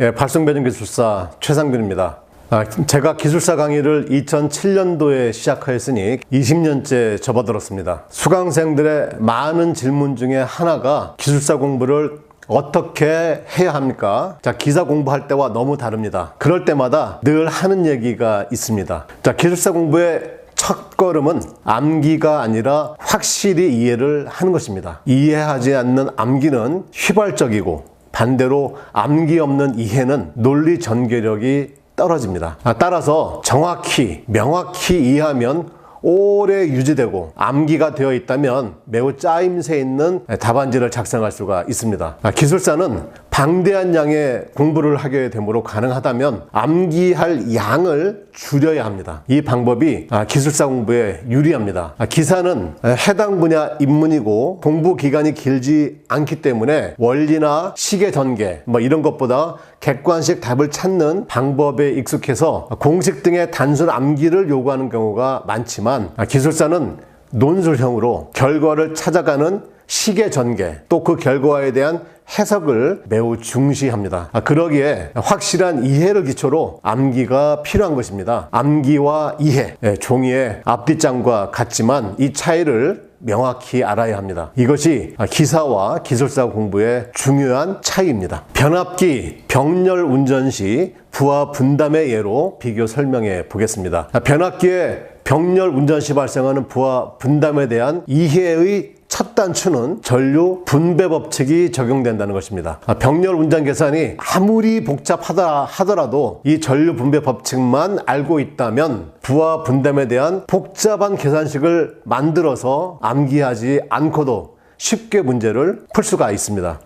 예, 발송배정 기술사 최상균입니다. 아, 제가 기술사 강의를 2007년도에 시작하였으니 20년째 접어들었습니다. 수강생들의 많은 질문 중에 하나가 기술사 공부를 어떻게 해야 합니까? 자, 기사 공부할 때와 너무 다릅니다. 그럴 때마다 늘 하는 얘기가 있습니다. 자, 기술사 공부의 첫 걸음은 암기가 아니라 확실히 이해를 하는 것입니다. 이해하지 않는 암기는 휘발적이고 반대로 암기 없는 이해는 논리 전개력이 떨어집니다. 아, 따라서 정확히, 명확히 이해하면 오래 유지되고 암기가 되어 있다면 매우 짜임새 있는 답안지를 작성할 수가 있습니다. 아, 기술사는 방대한 양의 공부를 하게 되므로 가능하다면 암기할 양을 줄여야 합니다. 이 방법이 아, 기술사 공부에 유리합니다. 아, 기사는 해당 분야 입문이고 공부 기간이 길지 않기 때문에 원리나 시계 전개 뭐 이런 것보다 객관식 답을 찾는 방법에 익숙해서 공식 등의 단순 암기를 요구하는 경우가 많지만 아, 기술사는 논술형으로 결과를 찾아가는 시계 전개 또 그 결과에 대한 해석을 매우 중시합니다. 아, 그러기에 확실한 이해를 기초로 암기가 필요한 것입니다. 암기와 이해, 예, 종이의 앞뒷장과 같지만 이 차이를 명확히 알아야 합니다. 이것이 기사와 기술사 공부의 중요한 차이입니다. 변압기, 병렬 운전 시 부하 분담의 예로 비교 설명해 보겠습니다. 변압기의 병렬 운전 시 발생하는 부하 분담에 대한 이해의 첫 단추는 전류 분배 법칙이 적용된다는 것입니다. 아, 병렬 운전 계산이 아무리 복잡하다 하더라도 이 전류 분배 법칙만 알고 있다면 부하 분담에 대한 복잡한 계산식을 만들어서 암기하지 않고도 쉽게 문제를 풀 수가 있습니다.